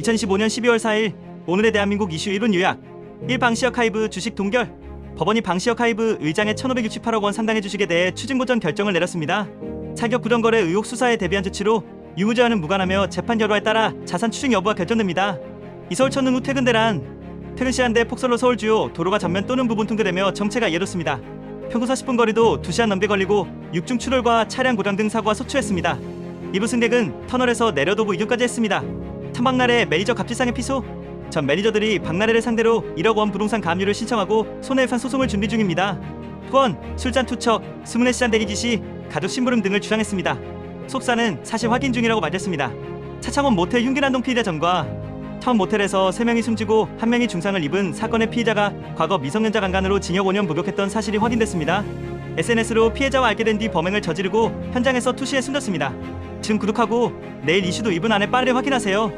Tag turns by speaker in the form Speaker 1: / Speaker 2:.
Speaker 1: 2015년 12월 4일 오늘의 대한민국 이슈 1분 요약 1. 방시어카이브 주식 동결 법원이 방시어카이브 의장의 1568억 원 상당의 주식에 대해 추징보전 결정을 내렸습니다. 차격 부정거래 의혹 수사에 대비한 조치로 유무죄와는 무관하며 재판 결과에 따라 자산 추징 여부가 결정됩니다. 이서울 천능 후 퇴근 대란 퇴근 시간 대 폭설로 서울 주요 도로가 전면 또는 부분 통제되며 정체가 이해롭습니다. 평소 40분 거리도 2시간 넘게 걸리고 육중 출혈과 차량 고장 등 사고가 소추했습니다. 이부 승객은 터널에서 내려도부 이륙까지 했습니다. 탐박날의 매니저 갑질상의 피소 전 매니저들이 박나래를 상대로 1억 원 부동산 가압류를 신청하고 손해배상 소송을 준비 중입니다. 또한 술잔 투척, 수문의 시장 대기 지시, 가족 심부름 등을 주장했습니다. 속사는 사실 확인 중이라고 말했습니다. 차창원 모텔 흉기난동 피의자 전과 첫 모텔에서 3명이 숨지고 1명이 중상을 입은 사건의 피의자가 과거 미성년자 강간으로 징역 5년 복역했던 사실이 확인됐습니다. SNS로 피해자와 알게 된 뒤 범행을 저지르고 현장에서 투시해 숨졌습니다. 지금 구독하고 내일 이슈도 2분 안에 빠르게 확인하세요.